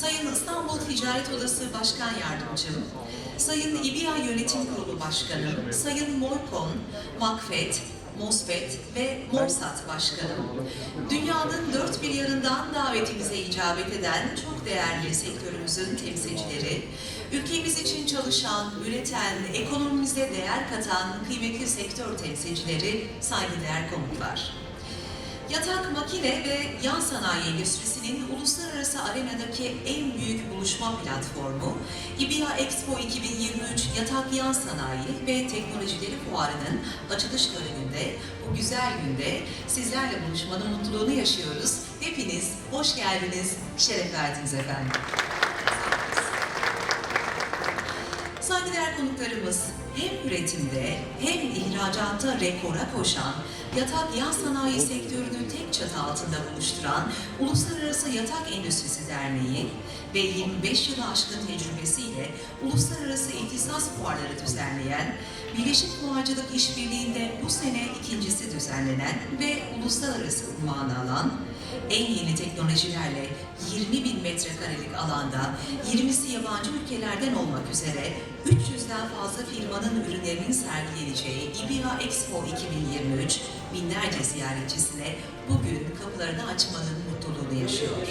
Sayın İstanbul Ticaret Odası Başkan Yardımcım, Sayın İBİA Yönetim Kurulu Başkanım, Sayın Morkon, Makfet, Mosfet ve Morsat Başkanım, dünyanın dört bir yanından davetimize icabet eden çok değerli sektörümüzün temsilcileri, ülkemiz için çalışan, üreten, ekonomimize değer katan kıymetli sektör temsilcileri, saygıdeğer konuklar. Yatak, makine ve yan sanayi endüstrisinin uluslararası arenadaki en büyük buluşma platformu İBİA Expo 2023 Yatak Yan Sanayi ve Teknolojileri Fuarı'nın açılış töreninde bu güzel günde sizlerle buluşmanın mutluluğunu yaşıyoruz. Hepiniz hoş geldiniz, şeref verdiniz efendim. Saygıdeğer konuklarımız hem üretimde hem ihracatta rekora koşan, yatak yan sanayi sektörünü tek çatı altında buluşturan Uluslararası Yatak Endüstrisi Derneği ve 25 yılı aşkın tecrübesiyle uluslararası ihtisas fuarları düzenleyen, Birleşik Fuarcılık İşbirliği'nde bu sene ikincisi düzenlenen ve uluslararası unvanı alan, en yeni teknolojilerle 20 bin metrekarelik alanda 20'si yabancı ülkelerden olmak üzere 300'den fazla firmanın ürünlerinin sergileneceği İBİA Expo 2023 binlerce ziyaretçisine bugün kapılarını açmanın mutluluğunu yaşıyor.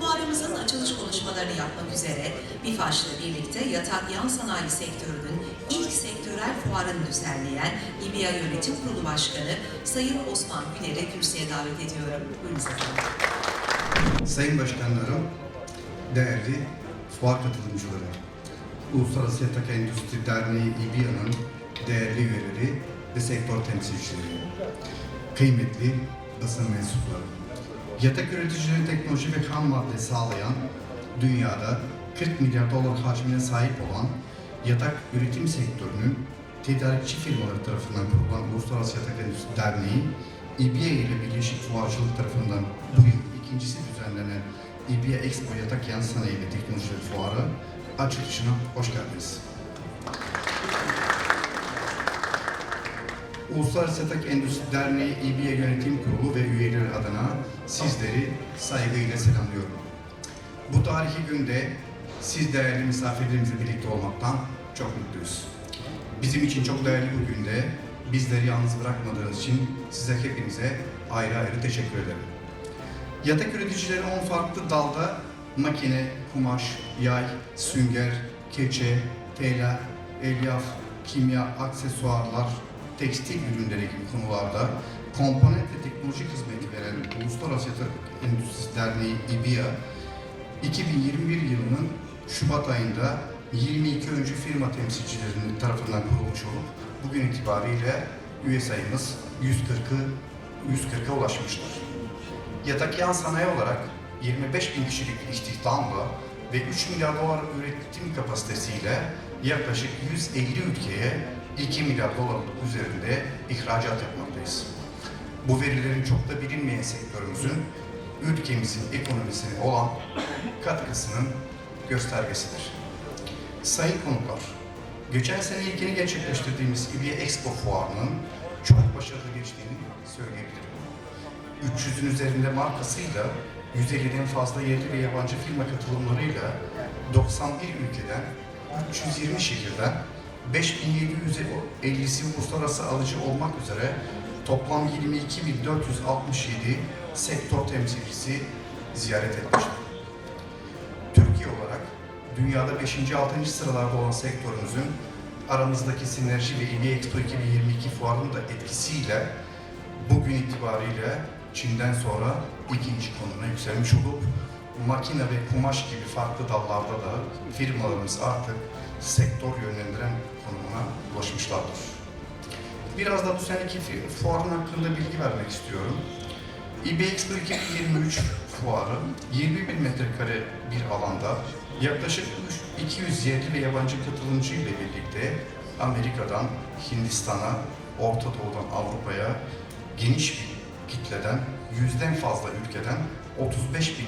Fuarımızın açılış konuşmalarını yapmak üzere BİFAŞ'la birlikte yatak yan sanayi sektörünün ilk sektörel fuarını düzenleyen İBİA Yönetim Kurulu Başkanı Sayın Osman Güner'i kürsüye davet ediyorum. Buyurun efendim. Sayın Başkanlarım, değerli fuar katılımcıları, Uluslararası Yatak Endüstri Derneği İBİA'nın değerli üyeleri ve sektör temsilcileri, kıymetli basın mensupları, yatak üreticileri teknoloji ve ham madde sağlayan, dünyada 40 milyar dolar hacmine sahip olan yatak üretim sektörünün tedarikçi firmaları tarafından kurulan Uluslararası Yatak Endüstri Derneği, İBİA ile Birleşik Fuarcılık tarafından bu yıl ikincisi düzenlenen İBİA Expo Yatak Yan Sanayi ve Teknolojileri Fuarı açılışına hoş geldiniz. Uluslararası Yatak Endüstri Derneği İBİA Yönetim Kurulu ve üyeleri adına sizleri saygıyla selamlıyorum. Bu tarihi günde siz değerli misafirlerimizle birlikte olmaktan çok mutluyuz. Bizim için çok değerli bu günde bizleri yalnız bırakmadığınız için size hepinize ayrı ayrı teşekkür ederim. Yatak üreticileri 10 farklı dalda makine, kumaş, yay, sünger, keçe, tela, elyaf, kimya, aksesuarlar, tekstil ürünleri gibi konularda komponent ve teknoloji hizmeti veren Uluslararası Yatak Endüstrisi Derneği İBİA, 2021 yılının Şubat ayında 22 öncü firma temsilcilerinin tarafından kurulmuş olup bugün itibariyle üye sayımız 140'ı 140'a ulaşmıştır. Yatak yan sanayi olarak 25 bin kişilik istihdamla ve 3 milyar dolar üretim kapasitesiyle yaklaşık 150 ülkeye 2 milyar doların üzerinde ihracat yapmaktayız. Bu verilerin çok da bilinmeyen sektörümüzün ülkemizin ekonomisine olan katkısının göstergesidir. Sayın konuklar, geçen sene ilkini gerçekleştirdiğimiz İBİA Expo Fuarı'nın çok başarılı geçtiğini söyleyebilirim. 300'ün üzerinde markasıyla 150'den fazla yerli ve yabancı firma katılımlarıyla 91 ülkeden 320 şehirden 5750'si uluslararası alıcı olmak üzere toplam 22.467 sektör temsilcisi ziyaret etmiştir. Dünyada 5. 6. sıralarda olan sektörümüzün aramızdaki sinerji ve İBİA Expo 2022 fuarının da etkisiyle bugün itibariyle Çin'den sonra ikinci konumuna yükselmiş olup makine ve kumaş gibi farklı dallarda da firmalarımız artık sektör yönlendiren konumuna ulaşmışlardır. Biraz da bu seneki fuarın hakkında bilgi vermek istiyorum. İBİA Expo 2023 fuarı 20 bin metrekare bir alanda yaklaşık üç- 200 yerli yabancı katılımcı ile birlikte Amerika'dan Hindistan'a, Orta Doğu'dan Avrupa'ya geniş bir kitleden, yüzden fazla ülkeden 35 bin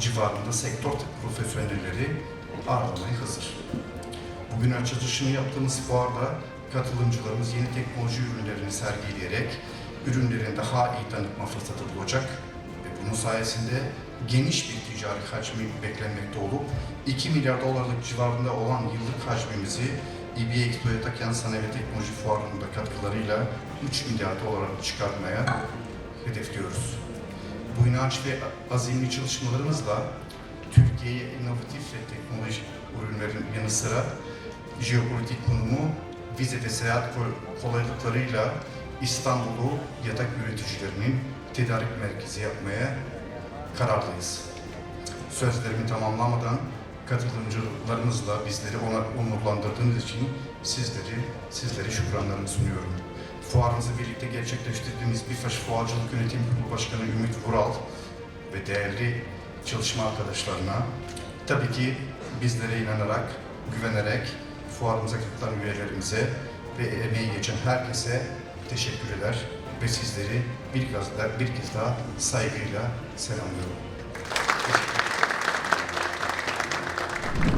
civarında sektör profesyonelleri ağırlamaya hazır. Bugün açılışını yaptığımız fuarda katılımcılarımız yeni teknoloji ürünlerini sergileyerek ürünlerini daha iyi tanıtma fırsatı bulacak ve Bunun sayesinde geniş bir ticari hacmi beklenmekte olup 2 milyar dolarlık civarında olan yıllık hacmimizi İBA Expo Yatak Yan Sanayi ve Teknoloji Fuarı'nda katkılarıyla 3 milyar dolara çıkartmaya hedefliyoruz. Bu inanç ve azimli çalışmalarımızla Türkiye'ye inovatif ve teknolojik ürünlerin yanı sıra jeopolitik konumu, vize ve seyahat kol- kolaylıklarıyla İstanbul'u yatak üreticilerinin tedarik merkezi yapmaya kararlıyız. Sözlerimi tamamlamadan katılımcılarımızla bizleri ona onurlandırdığınız için sizleri, sizlere şükranlarımı sunuyorum. Fuarımızı birlikte gerçekleştirdiğimiz BİFAŞ Fuarcılık Yönetim Kurulu Başkanı Ümit Vural ve değerli çalışma arkadaşlarına tabii ki bizlere inanarak, güvenerek fuarımıza katılan üyelerimize ve emeği geçen herkese teşekkür eder ve sizleri bir kez daha, bir kez daha saygıyla selamlıyorum.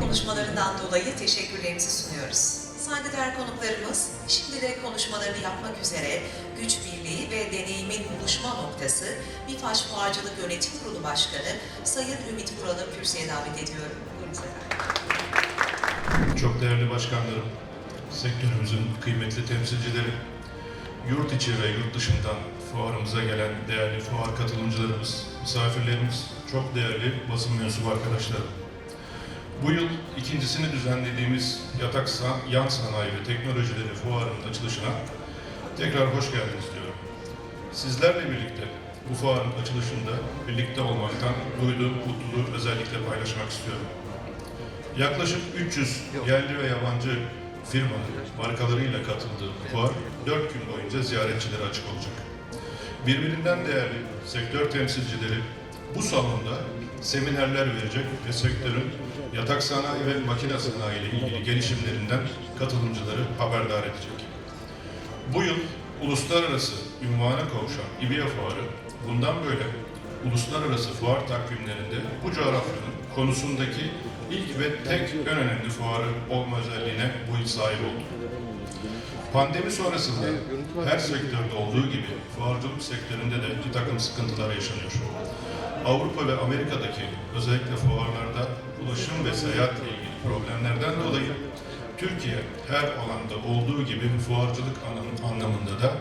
Konuşmalarından dolayı teşekkürlerimizi sunuyoruz. Saygıdeğer konuklarımız, şimdi de konuşmalarını yapmak üzere güç birliği ve deneyimin buluşma noktası BİFAŞ Fuarcılık Yönetim Kurulu Başkanı Sayın Ümit Vural'ı kürsüye davet ediyorum. Efendim. Çok değerli başkanlarım, sektörümüzün kıymetli temsilcileri, yurt içi ve yurt dışından fuarımıza gelen değerli fuar katılımcılarımız, misafirlerimiz, çok değerli basın mensubu arkadaşlarım. Bu yıl ikincisini düzenlediğimiz Yatak San- Yan Sanayi ve Teknolojileri Fuarı'nın açılışına tekrar hoş geldiniz diyorum. Sizlerle birlikte bu fuarın açılışında birlikte olmaktan duyduğum mutluluğu özellikle paylaşmak istiyorum. Yaklaşık 300 yerli ve yabancı firmanın markalarıyla katıldığı fuar 4 gün boyunca ziyaretçilere açık olacak. Birbirinden değerli sektör temsilcileri bu salonda seminerler verecek ve sektörün yatak sanayi ve makine sanayi ile ilgili gelişimlerinden katılımcıları haberdar edecek. Bu yıl uluslararası ünvana kavuşan İBİA Fuarı bundan böyle uluslararası fuar takvimlerinde bu coğrafyanın konusundaki ilk ve tek en önemli fuarı olma özelliğine bu yıl sahip oldu. Pandemi sonrasında her sektörde olduğu gibi fuarcılık sektöründe de bir takım sıkıntılar yaşanıyor. Avrupa ve Amerika'daki özellikle fuarlarda ulaşım ve seyahatle ilgili problemlerden dolayı Türkiye her alanda olduğu gibi fuarcılık anlam- anlamında da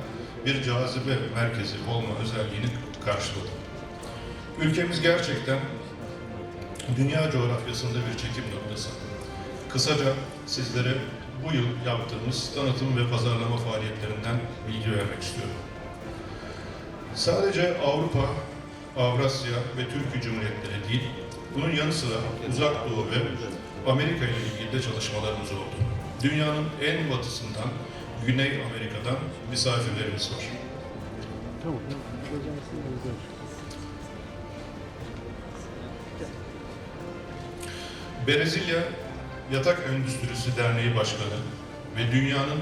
bir cazibe merkezi olma özelliğini karşıladı. Ülkemiz gerçekten dünya coğrafyasında bir çekim noktası. Kısaca sizlere bu yıl yaptığımız tanıtım ve pazarlama faaliyetlerinden bilgi vermek istiyorum. Sadece Avrupa, Avrasya ve Türkiye Cumhuriyetleri değil, bunun yanı sıra Uzak Doğu ve Amerika ile ilgili de çalışmalarımız oldu. Dünyanın en batısından, Güney Amerika'dan misafirlerimiz var. Brezilya Yatak Endüstrisi Derneği Başkanı ve dünyanın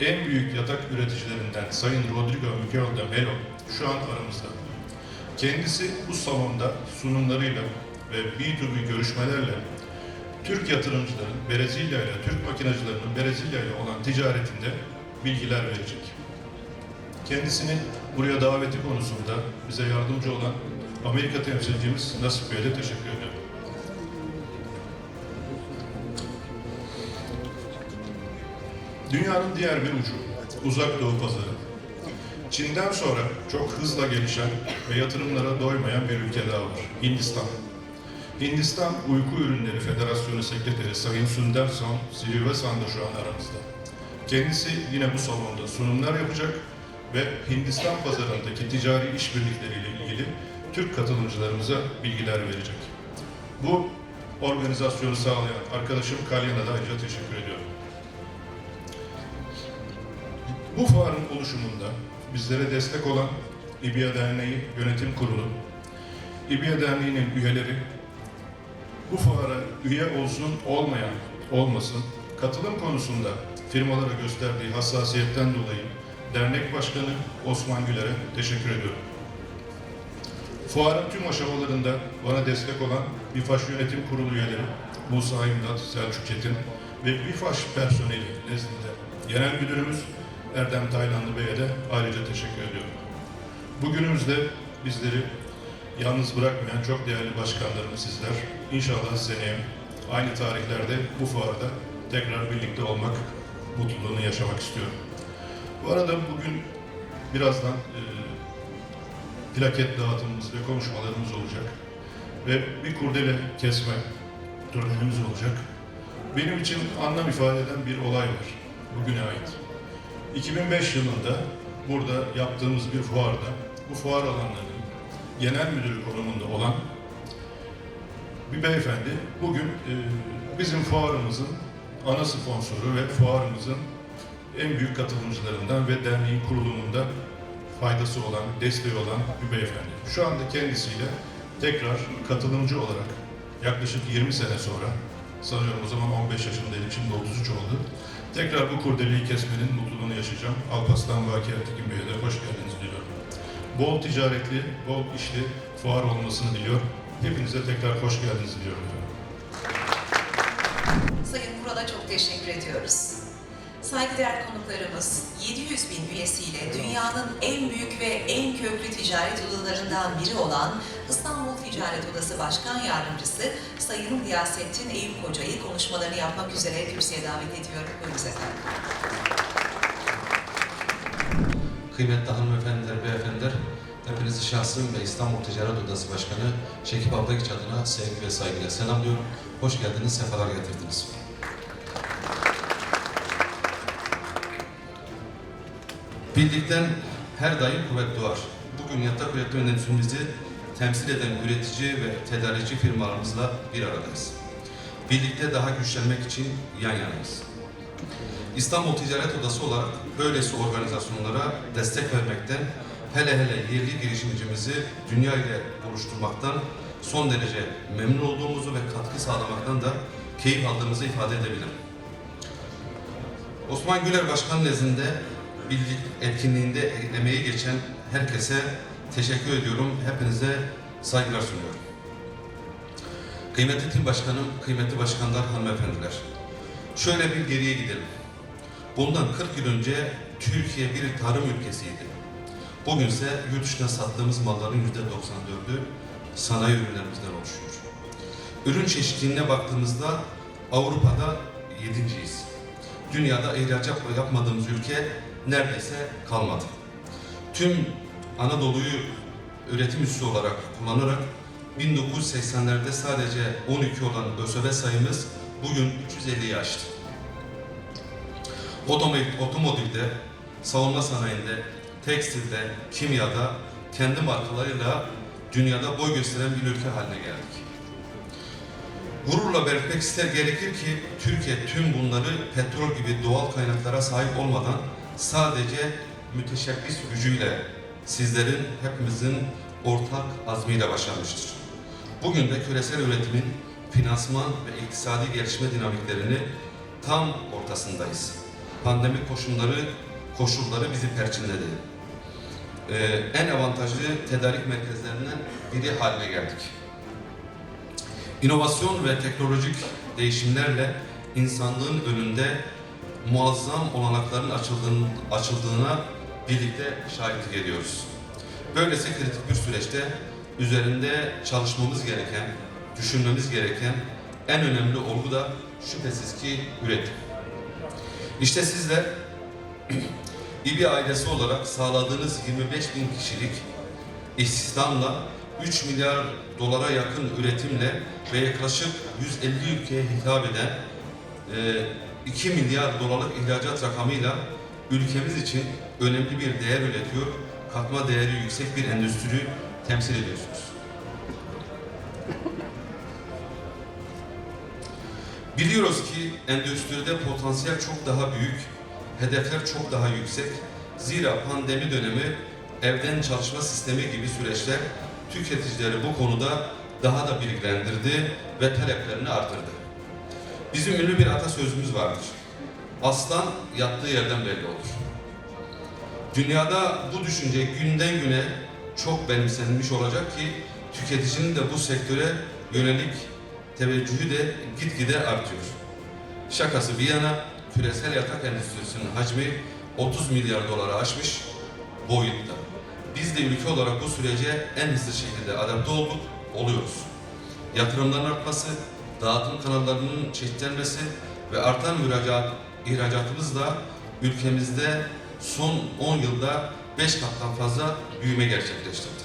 en büyük yatak üreticilerinden Sayın Rodrigo Miguel de Melo şu an aramızda. Kendisi bu salonda sunumlarıyla ve B2B görüşmelerle Türk yatırımcıların Brezilya ile Türk makinacılarının Brezilya ile olan ticaretinde bilgiler verecek. Kendisini buraya daveti konusunda bize yardımcı olan Amerika temsilcimiz Nasip Bey'e teşekkür ediyorum. Dünyanın diğer bir ucu, uzak doğu pazarı. Çin'den sonra çok hızla gelişen ve yatırımlara doymayan bir ülke daha var, Hindistan. Hindistan Uyku Ürünleri Federasyonu Sekreteri Sayın Sünder Son Srivasan şu an aramızda. Kendisi yine bu salonda sunumlar yapacak ve Hindistan pazarındaki ticari işbirlikleriyle ilgili Türk katılımcılarımıza bilgiler verecek. Bu organizasyonu sağlayan arkadaşım Kalyan'a da ayrıca teşekkür ediyorum. Bu fuarın oluşumunda bizlere destek olan İBİA Derneği Yönetim Kurulu, İBİA Derneği'nin üyeleri, bu fuara üye olsun olmayan olmasın, katılım konusunda firmalara gösterdiği hassasiyetten dolayı dernek başkanı Osman Güler'e teşekkür ediyorum. Fuarın tüm aşamalarında bana destek olan BİFAŞ Yönetim Kurulu üyeleri Musa İmdat, Selçuk Çetin ve BİFAŞ personeli nezdinde Genel Müdürümüz Erdem Taylanlı Bey'e de ayrıca teşekkür ediyorum. Bugünümüzde bizleri yalnız bırakmayan çok değerli başkanlarım sizler. İnşallah seneye aynı tarihlerde bu fuarda tekrar birlikte olmak mutluluğunu yaşamak istiyorum. Bu arada bugün birazdan e, plaket dağıtımımız ve konuşmalarımız olacak. Ve bir kurdele kesme törenimiz olacak. Benim için anlam ifade eden bir olay var. Bugüne ait. 2005 yılında burada yaptığımız bir fuarda bu fuar alanlarının genel müdürü konumunda olan bir beyefendi bugün e, bizim fuarımızın ana sponsoru ve fuarımızın en büyük katılımcılarından ve derneğin kurulumunda faydası olan, desteği olan bir beyefendi. Şu anda kendisiyle tekrar katılımcı olarak yaklaşık 20 sene sonra, sanıyorum o zaman 15 yaşındaydım, şimdi 33 oldu. Tekrar bu kurdeleyi kesmenin mutluluğunu yaşayacağım. Alparslan Baki Ertekin Bey'e de hoş geldiniz diliyorum. Bol ticaretli, bol işli fuar olmasını diliyor. Hepinize tekrar hoş geldiniz diliyorum. Sayın Vural'a çok teşekkür ediyoruz. Saygıdeğer konuklarımız 700 bin üyesiyle dünyanın en büyük ve en köklü ticaret odalarından biri olan İstanbul Ticaret Odası Başkan Yardımcısı Sayın Riyasettin Eyüp Hoca'yı konuşmalarını yapmak üzere kürsüye davet ediyorum. Buyurunuz efendim. Kıymetli hanımefendiler, beyefendiler, hepinizi şahsım ve İstanbul Ticaret Odası Başkanı Şekip Abdagiç adına sevgi ve saygıyla selamlıyorum. Hoş geldiniz, sefalar getirdiniz. Birlikten her daim kuvvet doğar. Bugün yatak üretim endüstrimizi temsil eden üretici ve tedarikçi firmalarımızla bir aradayız. Birlikte daha güçlenmek için yan yanayız. İstanbul Ticaret Odası olarak böylesi organizasyonlara destek vermekten, hele hele yerli girişimcimizi dünya ile buluşturmaktan son derece memnun olduğumuzu ve katkı sağlamaktan da keyif aldığımızı ifade edebilirim. Osman Güler Başkan nezdinde birlik etkinliğinde emeği geçen herkese teşekkür ediyorum. Hepinize saygılar sunuyorum. Kıymetli tim başkanım, kıymetli başkanlar, hanımefendiler. Şöyle bir geriye gidelim. Bundan 40 yıl önce Türkiye bir tarım ülkesiydi. Bugünse yurt dışına sattığımız malların %94'ü sanayi ürünlerimizden oluşuyor. Ürün çeşitliliğine baktığımızda Avrupa'da yedinciyiz. Dünyada ihracat yapmadığımız ülke neredeyse kalmadı. Tüm Anadolu'yu üretim üssü olarak kullanarak 1980'lerde sadece 12 olan ÖSV sayımız bugün 350'yi aştı. Otomotiv, otomotivde, savunma sanayinde, tekstilde, kimyada kendi markalarıyla dünyada boy gösteren bir ülke haline geldik. Gururla belirtmek ister gerekir ki Türkiye tüm bunları petrol gibi doğal kaynaklara sahip olmadan sadece müteşebbis gücüyle sizlerin hepimizin ortak azmiyle başarmıştır. Bugün de küresel üretimin finansman ve iktisadi gelişme dinamiklerini tam ortasındayız. Pandemi koşulları koşulları bizi perçinledi. Ee, en avantajlı tedarik merkezlerinden biri haline geldik. İnovasyon ve teknolojik değişimlerle insanlığın önünde muazzam olanakların açıldığın, açıldığına birlikte şahitlik ediyoruz. Böylesi kritik bir süreçte üzerinde çalışmamız gereken, düşünmemiz gereken en önemli olgu da şüphesiz ki üretim. İşte sizler İBİ ailesi olarak sağladığınız 25 bin kişilik istihdamla 3 milyar dolara yakın üretimle ve yaklaşık 150 ülkeye hitap eden e, 2 milyar dolarlık ihracat rakamıyla ülkemiz için önemli bir değer üretiyor, katma değeri yüksek bir endüstri temsil ediyorsunuz. Biliyoruz ki endüstride potansiyel çok daha büyük, hedefler çok daha yüksek. Zira pandemi dönemi, evden çalışma sistemi gibi süreçler tüketicileri bu konuda daha da bilgilendirdi ve taleplerini artırdı. Bizim ünlü bir atasözümüz vardır. Aslan yattığı yerden belli olur. Dünyada bu düşünce günden güne çok benimsenmiş olacak ki tüketicinin de bu sektöre yönelik teveccühü de gitgide artıyor. Şakası bir yana küresel yatak endüstrisinin hacmi 30 milyar dolara aşmış boyutta. biz de ülke olarak bu sürece en hızlı şekilde adapte olduk, oluyoruz. Yatırımların artması, dağıtım kanallarının çeşitlenmesi ve artan müracaat, ihracatımızla ülkemizde son 10 yılda 5 kattan fazla büyüme gerçekleştirdi.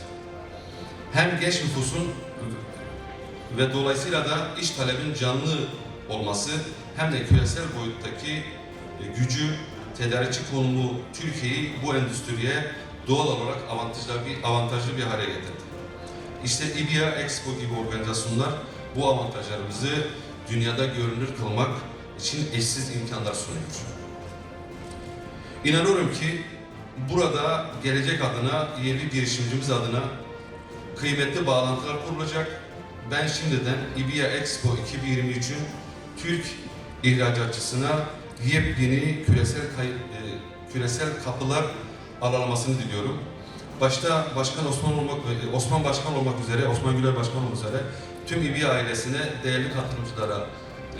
Hem genç nüfusun ve dolayısıyla da iş talebin canlı olması hem de küresel boyuttaki e, gücü, tedarikçi konumu Türkiye'yi bu endüstriye doğal olarak avantajlı bir, avantajlı bir hale getirdi. İşte İBİA Expo gibi organizasyonlar bu avantajlarımızı dünyada görünür kılmak için eşsiz imkanlar sunuyor. İnanıyorum ki burada gelecek adına, yerli girişimcimiz adına kıymetli bağlantılar kurulacak. Ben şimdiden İBİA Expo 2023'ün Türk ihracatçısına yepyeni küresel e, küresel kapılar aralamasını diliyorum. Başta Başkan Osman olmak e, Osman Başkan olmak üzere, Osman Güler Başkan olmak üzere tüm İBİA ailesine, değerli katılımcılara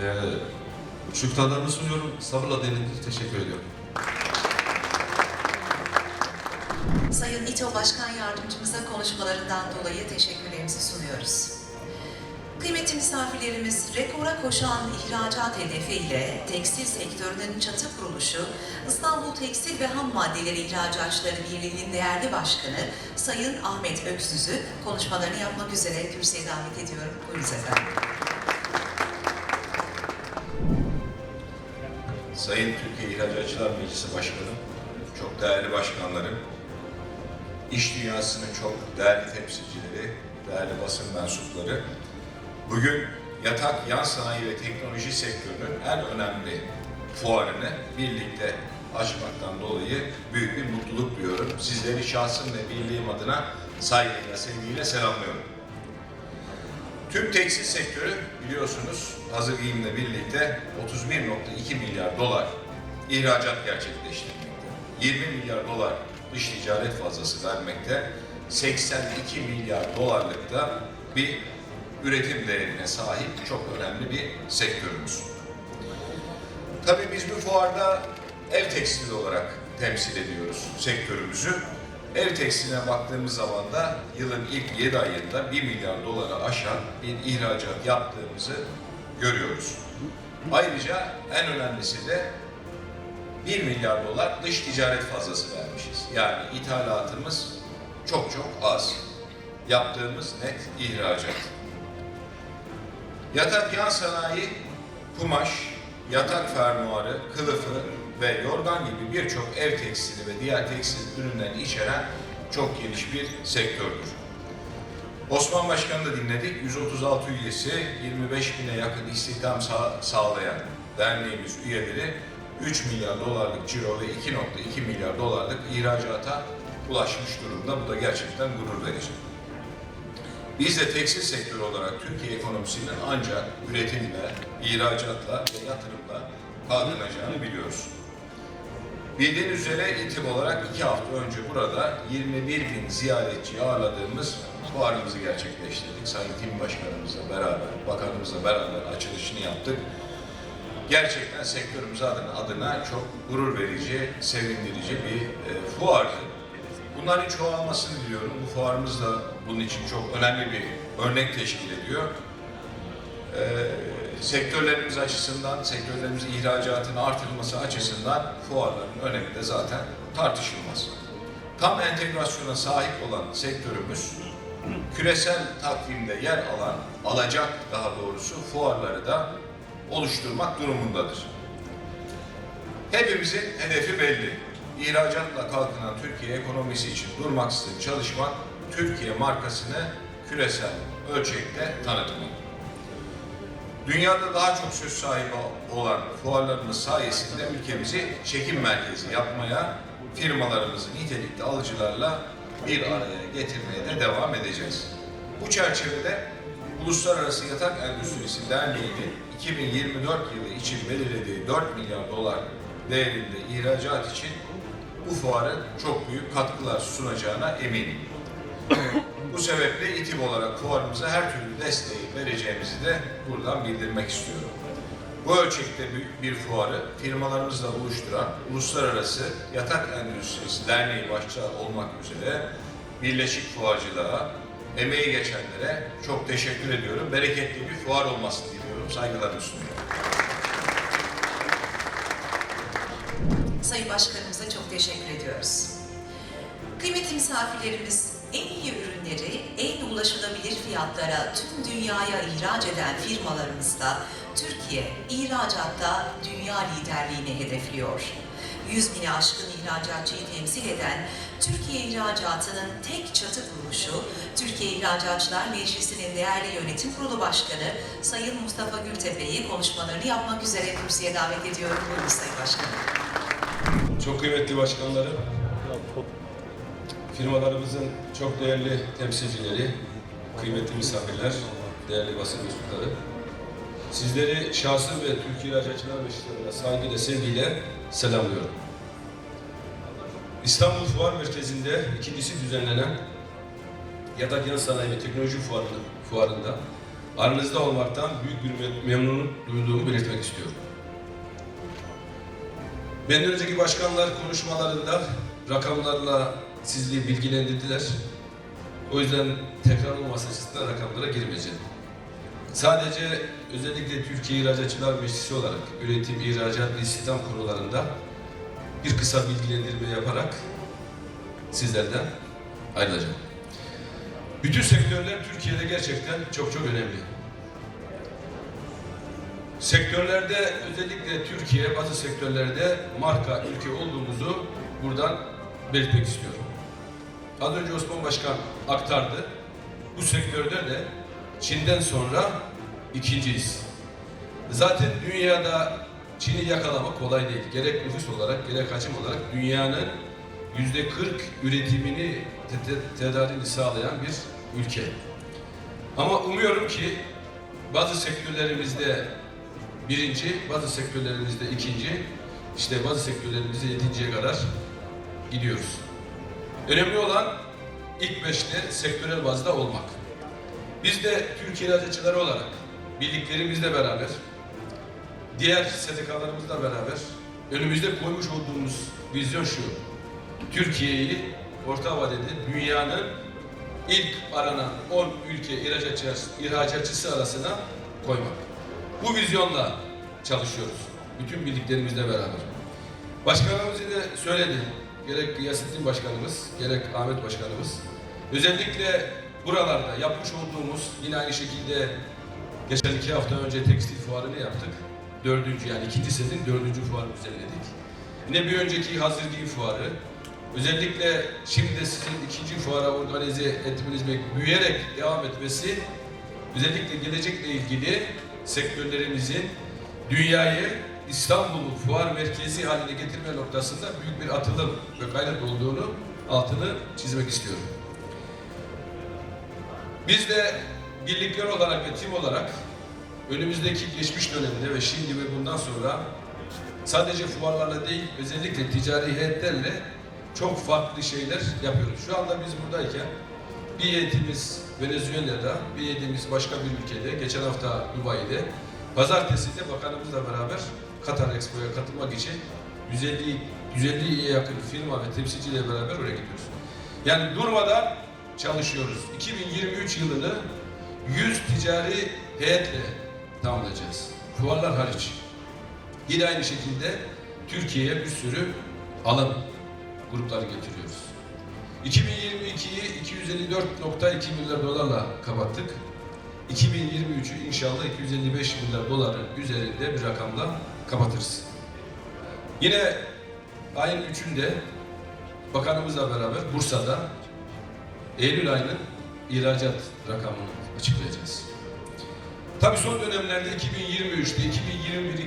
e, şükranlarımı sunuyorum. Sabırla dinlediğiniz teşekkür ediyorum. Sayın İTO Başkan Yardımcımıza konuşmalarından dolayı teşekkürlerimizi sunuyoruz. Kıymetli misafirlerimiz, rekora koşan ihracat hedefiyle tekstil sektörünün çatı kuruluşu, İstanbul Tekstil ve Ham Maddeleri İhracatçıları Birliği'nin değerli başkanı Sayın Ahmet Öksüz'ü konuşmalarını yapmak üzere kürsüye davet ediyorum. Buyurunuz efendim. Sayın Türkiye İhracatçılar Meclisi Başkanım, çok değerli başkanlarım, iş dünyasının çok değerli temsilcileri, değerli basın mensupları, bugün yatak, yan sanayi ve teknoloji sektörünün en önemli fuarını birlikte açmaktan dolayı büyük bir mutluluk duyuyorum. Sizleri şahsım ve birliğim adına saygıyla, sevgiyle selamlıyorum. Tüm tekstil sektörü biliyorsunuz hazır giyimle birlikte 31.2 milyar dolar ihracat gerçekleştirmekte. 20 milyar dolar dış ticaret fazlası vermekte. 82 milyar dolarlık da bir üretim değerine sahip çok önemli bir sektörümüz. Tabii biz bu fuarda ev tekstili olarak temsil ediyoruz sektörümüzü. Ev tekstiline baktığımız zaman da yılın ilk 7 ayında 1 milyar dolara aşan bir ihracat yaptığımızı görüyoruz. Ayrıca en önemlisi de 1 milyar dolar dış ticaret fazlası vermişiz. Yani ithalatımız çok çok az. Yaptığımız net ihracat. Yatak yan sanayi, kumaş, yatak fermuarı, kılıfı ve yorgan gibi birçok ev tekstili ve diğer tekstil ürünlerini içeren çok geniş bir sektördür. Osman Başkan'ı da dinledik. 136 üyesi, 25 bine yakın istihdam sağ- sağlayan derneğimiz üyeleri 3 milyar dolarlık ciro ve 2.2 milyar dolarlık ihracata ulaşmış durumda. Bu da gerçekten gurur verici. Biz de tekstil sektörü olarak Türkiye ekonomisinin ancak üretimle, ihracatla ve yatırımla kalkınacağını biliyoruz. Bildiğiniz üzere İTİB olarak iki hafta önce burada 21 bin ziyaretçi ağırladığımız fuarımızı gerçekleştirdik. Sayın Tim Başkanımızla beraber, bakanımızla beraber açılışını yaptık. Gerçekten sektörümüz adına, adına çok gurur verici, sevindirici bir e, fuardı. Bunların çoğalmasını diliyorum. Bu fuarımız da bunun için çok önemli bir örnek teşkil ediyor. Ee, sektörlerimiz açısından, sektörlerimiz ihracatın artırılması açısından fuarların önemi de zaten tartışılmaz. Tam entegrasyona sahip olan sektörümüz küresel takvimde yer alan, alacak daha doğrusu fuarları da oluşturmak durumundadır. Hepimizin hedefi belli. İhracatla kalkınan Türkiye ekonomisi için durmaksızın çalışmak, Türkiye markasını küresel ölçekte tanıtmak. Dünyada daha çok söz sahibi olan fuarlarımız sayesinde ülkemizi çekim merkezi yapmaya, firmalarımızı nitelikli alıcılarla bir araya getirmeye de devam edeceğiz. Bu çerçevede Uluslararası Yatak Endüstrisi Derneği'nin 2024 yılı için belirlediği 4 milyar dolar değerinde ihracat için bu fuarın çok büyük katkılar sunacağına eminim. Bu sebeple İTİB olarak fuarımıza her türlü desteği vereceğimizi de buradan bildirmek istiyorum. Bu ölçekte büyük bir fuarı firmalarımızla oluşturan Uluslararası Yatak Endüstrisi Derneği başta olmak üzere Birleşik Fuarcılığa, emeği geçenlere çok teşekkür ediyorum. Bereketli bir fuar olmasını diliyorum. Saygılarımı sunuyorum. Sayın Başkanımıza çok teşekkür ediyoruz. Kıymetli misafirlerimiz, en iyi ürünleri en ulaşılabilir fiyatlara tüm dünyaya ihraç eden firmalarımızda Türkiye ihracatta dünya liderliğini hedefliyor. 100 bini aşkın ihracatçıyı temsil eden Türkiye İhracatının tek çatı kuruluşu, Türkiye İhracatçılar Meclisi'nin değerli yönetim kurulu başkanı Sayın Mustafa Gültepe'yi konuşmalarını yapmak üzere kürsüye davet ediyorum. Buyurun Sayın Başkanım. Çok kıymetli başkanlarım, firmalarımızın çok değerli temsilcileri, kıymetli misafirler, değerli basın mensupları, sizleri şahsım ve Türkiye İhracatçılar Meclisi'ne saygıyla, sevgiyle selamlıyorum. İstanbul Fuar Merkezi'nde ikincisi düzenlenen Yatak Yan Sanayi ve Teknoloji Fuarı'nda, fuarında aranızda olmaktan büyük bir mem- memnunluk duyduğumu belirtmek istiyorum. Benden önceki başkanlar konuşmalarında rakamlarla sizliği bilgilendirdiler. O yüzden tekrar olması açısından rakamlara girmeyeceğim. Sadece özellikle Türkiye İhracatçılar Meclisi olarak üretim, ihracat ve istihdam konularında bir kısa bilgilendirme yaparak sizlerden ayrılacağım. Bütün sektörler Türkiye'de gerçekten çok çok önemli. Sektörlerde özellikle Türkiye bazı sektörlerde marka ülke olduğumuzu buradan belirtmek istiyorum. Az önce Osman Başkan aktardı. Bu sektörde de Çin'den sonra ikinciyiz. Zaten dünyada Çin'i yakalamak kolay değil. Gerek nüfus olarak gerek hacim olarak dünyanın yüzde 40 üretimini te- te- tedariğini sağlayan bir ülke. Ama umuyorum ki bazı sektörlerimizde birinci, bazı sektörlerimizde ikinci, işte bazı sektörlerimizde yedinciye kadar gidiyoruz. Önemli olan ilk beşte sektörel bazda olmak. Biz de Türkiye İhracatçıları olarak birliklerimizle beraber, diğer STK'larımızla beraber önümüzde koymuş olduğumuz vizyon şu. Türkiye'yi orta vadede dünyanın ilk aranan 10 ülke ihracatçısı arasına koymak. Bu vizyonla çalışıyoruz. Bütün birliklerimizle beraber. Başkanımız yine söyledi. Gerek Gıyasettin Başkanımız, gerek Ahmet Başkanımız. Özellikle buralarda yapmış olduğumuz yine aynı şekilde geçen iki hafta önce tekstil fuarını yaptık. Dördüncü yani ikinci senenin dördüncü fuarını düzenledik. Yine bir önceki hazır giyim fuarı. Özellikle şimdi de sizin ikinci fuara organize etmeniz büyüyerek devam etmesi özellikle gelecekle ilgili sektörlerimizin dünyayı İstanbul'u fuar merkezi haline getirme noktasında büyük bir atılım ve gayret olduğunu altını çizmek istiyorum. Biz de birlikler olarak ve tim olarak önümüzdeki geçmiş dönemde ve şimdi ve bundan sonra sadece fuarlarla değil özellikle ticari heyetlerle çok farklı şeyler yapıyoruz. Şu anda biz buradayken bir heyetimiz Venezuela'da, bir heyetimiz başka bir ülkede, geçen hafta Dubai'de, pazartesi de bakanımızla beraber Katar Expo'ya katılmak için 150 150'ye yakın firma ve temsilciyle beraber oraya gidiyoruz. Yani durmadan çalışıyoruz. 2023 yılını 100 ticari heyetle tamamlayacağız. Fuarlar hariç. Yine aynı şekilde Türkiye'ye bir sürü alım grupları getiriyoruz. 2022'yi 254.2 milyar dolarla kapattık. 2023'ü inşallah 255 milyar doların üzerinde bir rakamla kapatırız. Yine ayın 3'ünde bakanımızla beraber Bursa'da Eylül ayının ihracat rakamını açıklayacağız. Tabii son dönemlerde 2023'te, 2021,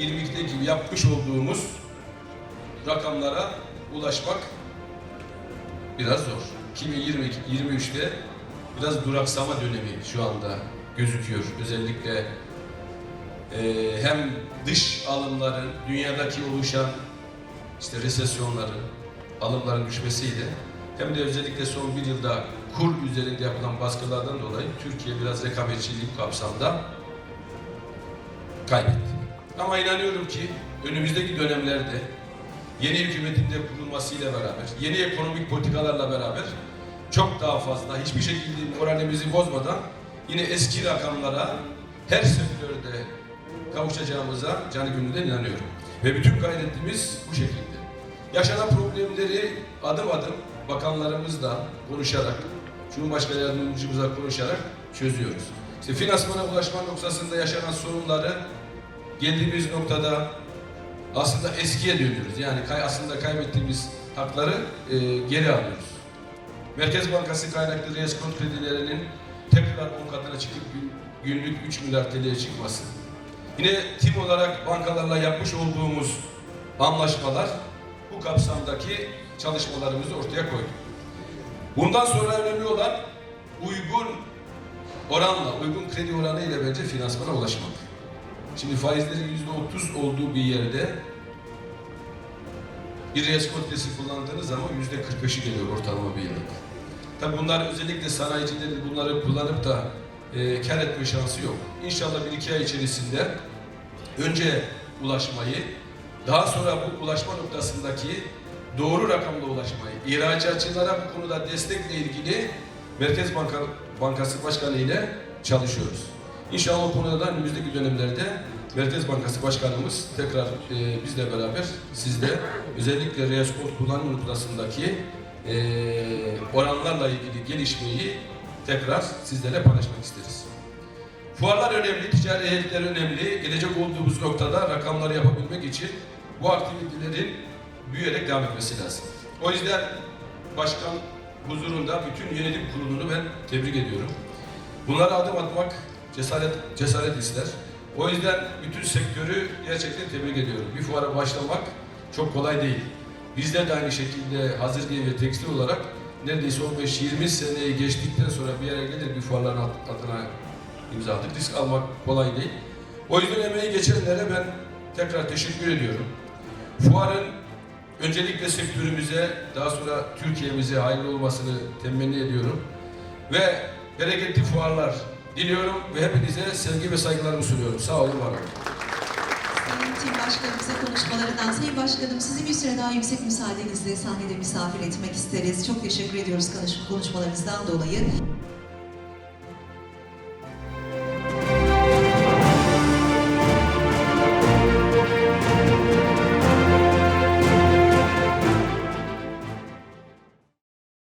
2022'de gibi yapmış olduğumuz rakamlara ulaşmak biraz zor. 2022-23'te biraz duraksama dönemi şu anda gözüküyor. Özellikle eee, hem dış alımların, dünyadaki oluşan işte resesyonların, alımların düşmesiyle hem de özellikle son bir yılda kur üzerinde yapılan baskılardan dolayı Türkiye biraz rekabetçilik kapsamda kaybetti. Ama inanıyorum ki önümüzdeki dönemlerde yeni hükümetin de kurulmasıyla beraber, yeni ekonomik politikalarla beraber çok daha fazla hiçbir şekilde moralimizi bozmadan yine eski rakamlara her sektörde kavuşacağımıza canı gönülden inanıyorum. Ve bütün gayretimiz bu şekilde. Yaşanan problemleri adım adım bakanlarımızla konuşarak, Cumhurbaşkanı yardımcımızla konuşarak çözüyoruz. İşte finansmana ulaşma noktasında yaşanan sorunları geldiğimiz noktada aslında eskiye dönüyoruz. Yani kay, aslında kaybettiğimiz hakları e, geri alıyoruz. Merkez Bankası kaynaklı reskont kredilerinin tekrar 10 katına çıkıp gün- günlük 3 milyar TL'ye çıkması. Yine tim olarak bankalarla yapmış olduğumuz anlaşmalar bu kapsamdaki çalışmalarımızı ortaya koyduk. Bundan sonra önemli olan uygun oranla, uygun kredi oranı ile bence finansmana ulaşmak. Şimdi faizlerin yüzde otuz olduğu bir yerde bir reskont kredisi kullandığınız zaman yüzde 45'i geliyor ortalama bir yıllık. Tabi bunlar özellikle sanayicilerin bunları kullanıp da e, kar etme şansı yok. İnşallah bir iki ay içerisinde önce ulaşmayı, daha sonra bu ulaşma noktasındaki doğru rakamla ulaşmayı, ihracatçılara bu konuda destekle ilgili Merkez Banka, Bankası Başkanı ile çalışıyoruz. İnşallah o konuda da önümüzdeki dönemlerde Merkez Bankası Başkanımız tekrar e, bizle beraber sizde özellikle reskont kullanım noktasındaki e, oranlarla ilgili gelişmeyi tekrar sizlerle paylaşmak isteriz. Fuarlar önemli, ticari heyetler önemli. Gelecek olduğumuz noktada rakamları yapabilmek için bu aktivitelerin büyüyerek devam etmesi lazım. O yüzden başkan huzurunda bütün yönetim kurulunu ben tebrik ediyorum. Bunlara adım atmak cesaret cesaret ister. O yüzden bütün sektörü gerçekten tebrik ediyorum. Bir fuara başlamak çok kolay değil. Bizler de aynı şekilde hazır giyim ve tekstil olarak neredeyse 15-20 seneyi geçtikten sonra bir yere gelir bir fuarların altına imza attık. Risk almak kolay değil. O yüzden emeği geçenlere ben tekrar teşekkür ediyorum. Fuarın öncelikle sektörümüze, daha sonra Türkiye'mize hayırlı olmasını temenni ediyorum. Ve bereketli fuarlar diliyorum ve hepinize sevgi ve saygılarımı sunuyorum. Sağ olun, var olun. Sayın Başkanımıza konuşmalarından, Sayın Başkanım sizi bir süre daha yüksek müsaadenizle sahnede misafir etmek isteriz. Çok teşekkür ediyoruz konuş- konuşmalarınızdan dolayı.